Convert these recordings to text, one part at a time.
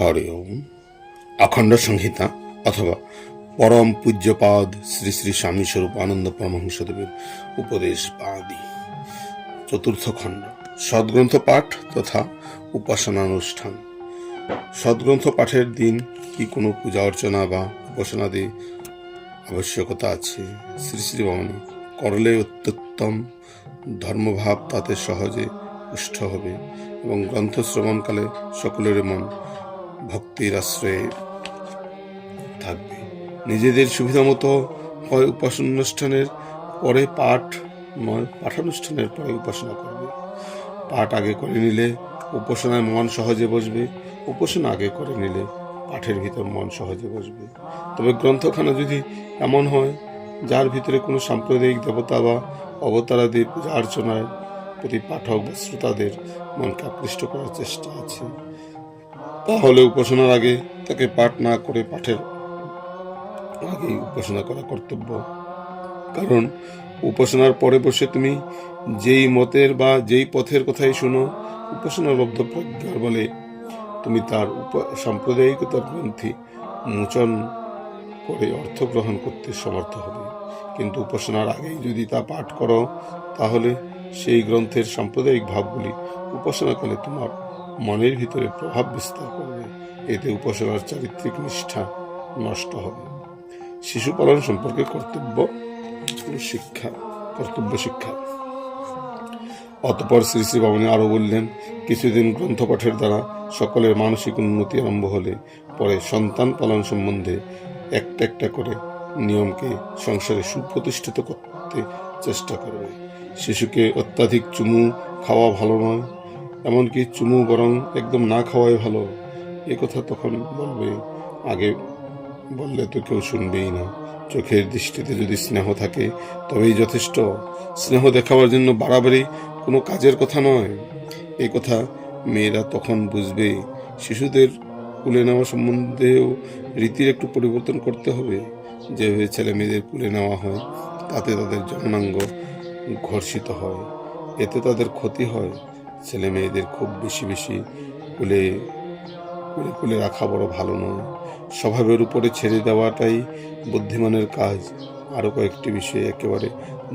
হরি ওম। অখণ্ড সংহিতা অথবা পরম পূজ্যপাদ শ্রী শ্রী স্বামী স্বরূপ আনন্দ পরমহংসদেবের উপদেশ বাদী চতুর্থ খণ্ড। সদ্গ্রন্থ পাঠ তথা উপাসনানুষ্ঠান। সদ্গ্রন্থ পাঠের দিন কি কোনো পূজা অর্চনা বা উপাসনাদি আবশ্যকতা আছে? শ্রী শ্রী ভবনে করলে অত্যুত্তম ধর্মভাব তাতে সহজে পুষ্ট হবে এবং গ্রন্থ শ্রবণকালে সকলের মন ভক্তির আশ্রয়ে থাকবে। নিজেদের সুবিধা মতো হয় উপাসনানুষ্ঠানের পরে পাঠ নয়, পাঠানুষ্ঠানের পরে উপাসনা করবে। পাঠ আগে করে নিলে উপাসনায় মন সহজে বসবে। উপাসনা আগে করে নিলে পাঠের ভিতর মন সহজে বসবে। তবে গ্রন্থখানা যদি এমন হয়, যার ভিতরে কোনো সাম্প্রদায়িক দেবতা বা অবতারাদি পূজা অর্চনায় প্রতি পাঠক বা শ্রোতাদের মনকে আকৃষ্ট করার চেষ্টা আছে। তাহলে উপাসনার আগে তাকে পাঠ না করে পাঠের আগেই উপাসনা করা কর্তব্য। কারণ উপাসনার পরে বসে তুমি যেই মতের বা যেই পথের কথাই শুনো উপাসনালব্ধ প্রজ্ঞার বলে তুমি তার সাম্প্রদায়িকতার গ্রন্থি মোচন করে অর্থ গ্রহণ করতে সমর্থ হবে। কিন্তু উপাসনার আগেই যদি তা পাঠ করো, তাহলে সেই গ্রন্থের সাম্প্রদায়িক ভাবগুলি উপাসনাকালে তোমার মনের ভিতরে প্রভাব বিস্তার করবে। এতে উপাসনার চারিত্রিক নিষ্ঠা নষ্ট হবে। শিশু পালন সম্পর্কে কর্তব্য শিক্ষা কর্তব্য শিক্ষা। অতপর শ্রী শ্রী ভবনে আরও বললেন, কিছুদিন গ্রন্থ পাঠের দ্বারা সকলের মানসিক উন্নতি আরম্ভ হলে পরে সন্তান পালন সম্বন্ধে একটা একটা করে নিয়মকে সংসারে সুপ্রতিষ্ঠিত করতে চেষ্টা করবে। শিশুকে অত্যাধিক চুমু খাওয়া ভালো নয়। এমনকি চুমু বরং একদম না খাওয়াই ভালো। এ কথা তখন বলবে, আগে বললে তো কেউ শুনবেই না। চোখের দৃষ্টিতে যদি স্নেহ থাকে, তবেই যথেষ্ট। স্নেহ দেখাবার জন্য বাড়াবাড়ি কোনো কাজের কথা নয়। এই কথা মেয়েরা তখন বুঝবে। শিশুদের কুলে নেওয়া সম্বন্ধেও রীতির একটু পরিবর্তন করতে হবে। যেভাবে ছেলে মেয়েদের কুলে নেওয়া হয়, তাতে তাদের জননাঙ্গ ঘর্ষিত হয়। এতে তাদের ক্ষতি হয়। ছেলে মেয়েদের খুব বেশি বেশি কুলে কুলে কুলে রাখা বড় ভালো নয়। স্বভাবের উপরে ছেড়ে দেওয়াটাই বুদ্ধিমানের কাজ। আরও কয়েকটি বিষয়ে একেবারে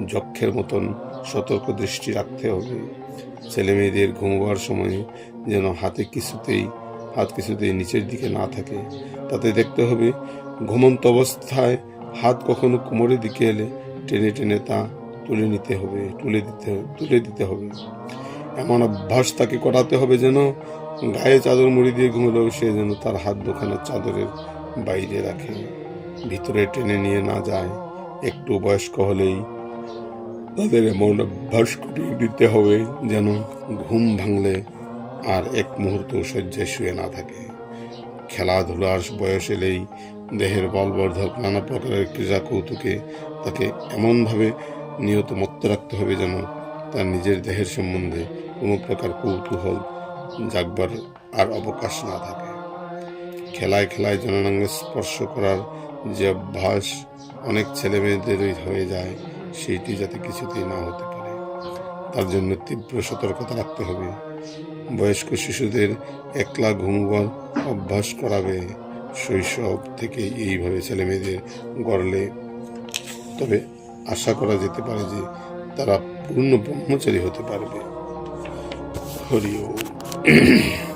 যক্ষের মতন সতর্ক দৃষ্টি রাখতে হবে। ছেলে মেয়েদের ঘুমোবার সময়ে যেন হাতে কিছুতেই, হাত কিছুতেই নিচের দিকে না থাকে। তাতে দেখতে হবে ঘুমন্ত অবস্থায় হাত কখনো কোমরের দিকে এলে টেনে টেনে তা তুলে নিতে হবে, তুলে দিতে তুলে দিতে হবে। এমন অভ্যাস তাকে করাতে হবে যেন গায়ে চাদর মুড়ি দিয়ে ঘুমলেও সে যেন তার হাত দুখানা চাদরের বাইরে রাখে। ভিতরে টেনে নিয়ে না যায়। একটু বয়স্ক হলেই তাদের এমন অভ্যাস করিয়ে দিতে হবে যেন ঘুম ভাঙলে আর এক মুহূর্ত শয্যায় শুয়ে না থাকে। খেলাধুলার বয়স এলেই দেহের বলবর্ধক নানা প্রকারের ক্রীড়া কৌতুকে তাকে এমনভাবে নিয়ত মত্ত রাখতে হবে যেন তার নিজের দেহের সম্বন্ধে কোনো প্রকার কৌতূহল জাগবার আর অবকাশ না থাকে। খেলায় খেলায় জননাঙ্গে স্পর্শ করার যে অভ্যাস অনেক ছেলে মেয়েদেরই হয়ে যায়, সেইটি যাতে কিছুতেই না হতে পারে। তার জন্য তীব্র সতর্কতা রাখতে হবে। বয়স্ক শিশুদের একলা ঘুমবার অভ্যাস করাবে। শৈশব থেকে এইভাবে ছেলে মেয়েদের গড়লে। তবে আশা করা যেতে পারে যে তারা পূর্ণ ব্রহ্মচারী হতে পারবে। হরি ওম।